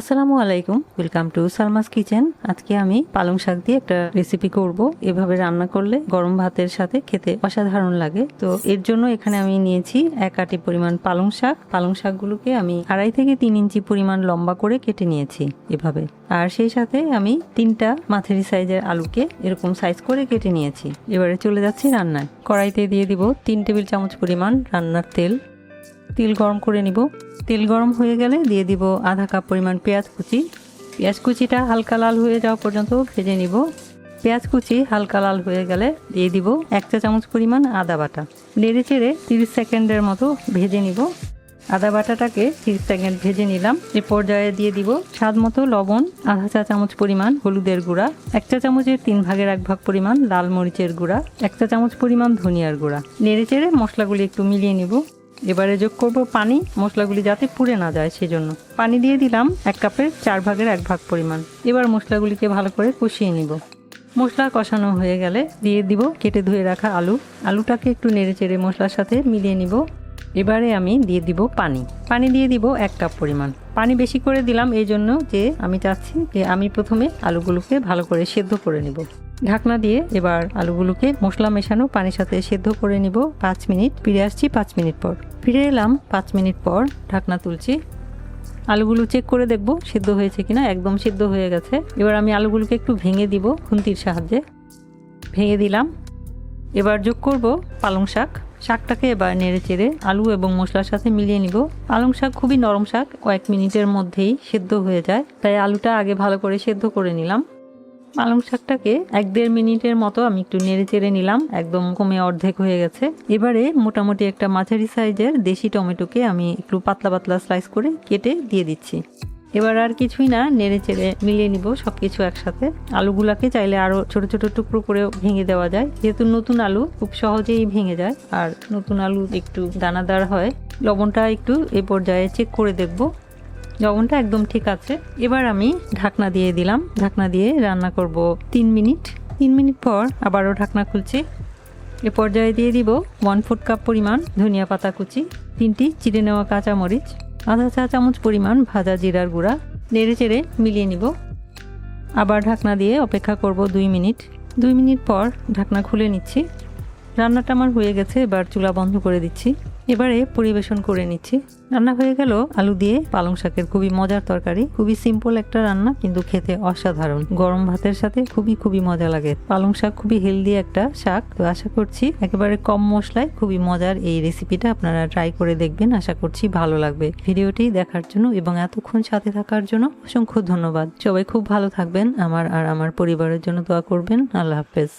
আসসালামু আলাইকুম। Welcome to Salma's kitchen আজকে আমি পালং শাক দিয়ে একটা রেসিপি করব। এভাবে রান্না করলে গরম ভাতের সাথে খেতে অসাধারণ লাগে। তো এর জন্য এখানে আমি নিয়েছি এক আটি পরিমাণ পালং শাক। পালং শাকগুলোকে আমি আড়াই থেকে তিন ইঞ্চি পরিমাণ লম্বা করে কেটে নিয়েছি এভাবে। আর সেই সাথে আমি তিনটা মাঝারি সাইজের আলুকে এরকম সাইজ করে কেটে নিয়েছি। এবারে চলে যাচ্ছি রান্নায়। কড়াইতে দিয়ে দিব তিন টেবিল চামচ পরিমাণ রান্নার তেল। তেল গরম করে নিব। তেল গরম হয়ে গেলে দিয়ে দিব আধা কাপ পরিমাণ পেঁয়াজ কুচি। পেঁয়াজ কুচিটা হালকা লাল হয়ে যাওয়া পর্যন্ত ভেজে নিব। পেঁয়াজ কুচি হালকা লাল হয়ে গেলে দিয়ে দিব এক চা চামচ পরিমাণ আদা বাটা। নেড়ে চেড়ে তিরিশ সেকেন্ডের মতো ভেজে নিব। আদা বাটাটাকে তিরিশ সেকেন্ড ভেজে নিলাম। এ পর্যায়ে দিয়ে দিব স্বাদ মতো লবণ, আধা চা চামচ পরিমাণ হলুদের গুঁড়া, এক চা চামচের তিন ভাগের এক ভাগ পরিমাণ লাল মরিচের গুঁড়া, এক চা চামচ পরিমাণ ধনিয়ার গুঁড়া। নেড়ে চেড়ে মশলাগুলি একটু মিলিয়ে নিব। এবারে যোগ করব পানি, মশলাগুলি যাতে পুড়ে না যায় সেজন্য। পানি দিয়ে দিলাম এক কাপের চার ভাগের এক ভাগ পরিমাণ। এবার মশলাগুলিকে ভালো করে কষিয়ে নিব। মশলা কষানো হয়ে গেলে দিয়ে দিব কেটে ধুয়ে রাখা আলু। আলুটাকে একটু নেড়ে চেড়ে মশলার সাথে মিলিয়ে নিব। এবারে আমি দিয়ে দিব পানি। পানি দিয়ে দিব এক কাপ পরিমাণ। পানি বেশি করে দিলাম এই জন্য যে আমি চাচ্ছি যে আমি প্রথমে আলুগুলোকে ভালো করে সেদ্ধ করে নিব। ঢাকনা দিয়ে এবার আলুগুলোকে মশলা মেশানো, পানির সাথে সেদ্ধ করে নিব পাঁচ মিনিট। ফিরে আসছি পাঁচ মিনিট পর। ফিরে এলাম পাঁচ মিনিট পর ঢাকনা তুলছি। আলুগুলো চেক করে দেখব সেদ্ধ হয়েছে কিনা, একদম সেদ্ধ হয়ে গেছে। এবার আমি আলুগুলোকে একটু ভেঙে দিব খুন্তির সাহায্যে। ভেঙে দিলাম। এবার যোগ করব পালং শাক। শাকটাকে এবার নেড়ে চেড়ে আলু এবং মশলার সাথে মিলিয়ে নিব। পালং শাক খুবই নরম শাক, কয়েক মিনিটের মধ্যেই সেদ্ধ হয়ে যায়। তাই আলুটা আগে ভালো করে সেদ্ধ করে নিলাম। পালং শাকটাকে এক দেড় মিনিটের মতো আমি একটু নেড়ে চেড়ে নিলাম, একদম কমে অর্ধেক হয়ে গেছে। এবারে মোটামুটি একটা মাঝারি সাইজের দেশি টমেটোকে আমি একটু পাতলা পাতলা স্লাইস করে কেটে দিয়ে দিচ্ছি। এবার আর কিছুই না, নেড়ে চেড়ে মিলিয়ে নিব সব কিছু একসাথে। আলুগুলাকে চাইলে আরও ছোট ছোট টুকরো করে ভেঙে দেওয়া যায়। যেহেতু নতুন আলু, খুব সহজেই ভেঙে যায়। আর নতুন আলু একটু দানাদার হয়। লবণটা একটু এ পর্যায়ে চেক করে দেখব। লবণটা একদম ঠিক আছে। এবার আমি ঢাকনা দিয়ে দিলাম। ঢাকনা দিয়ে রান্না করব তিন মিনিট। তিন মিনিট পর আবারও ঢাকনা খুলছি। এ পর্যায়ে দিয়ে দিব ওয়ান ফুট কাপ পরিমাণ ধনিয়া পাতা কুচি, তিনটি চিড়ে নেওয়া কাঁচামরিচ, আধা চা চামচ পরিমাণ ভাজা জিরার গুঁড়া। নেড়ে চেড়ে মিলিয়ে নিব। আবার ঢাকনা দিয়ে অপেক্ষা করব দুই মিনিট। দুই মিনিট পর ঢাকনা খুলে নিচ্ছি। রান্নাটা আমার হয়ে গেছে, এবার চুলা বন্ধ করে দিচ্ছি। এবারে পরিবেশন করে নিচ্ছি। রান্না হয়ে গেল আলু দিয়ে পালং শাকের খুবই মজার তরকারি। খুবই সিম্পল একটা রান্না, কিন্তু খেতে অসাধারণ। গরম ভাতের সাথে খুবই খুবই মজা লাগে। পালং শাক খুবই হেলদি একটা শাক। তো আশা করছি একেবারে কম মশলায় খুবই মজার এই রেসিপিটা আপনারা ট্রাই করে দেখবেন। আশা করছি ভালো লাগবে। ভিডিওটি দেখার জন্য এবং এতক্ষণ সাথে থাকার জন্য অসংখ্য ধন্যবাদ। সবাই খুব ভালো থাকবেন। আমার আর আমার পরিবারের জন্য দোয়া করবেন। আল্লাহ হাফেজ।